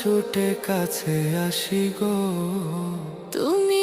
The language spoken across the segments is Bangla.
ছুটে কাছে আসি গো। তুমি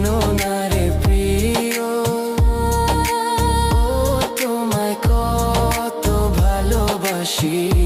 জানো না রে প্রিয়। তোমায় কত ভালোবাসি।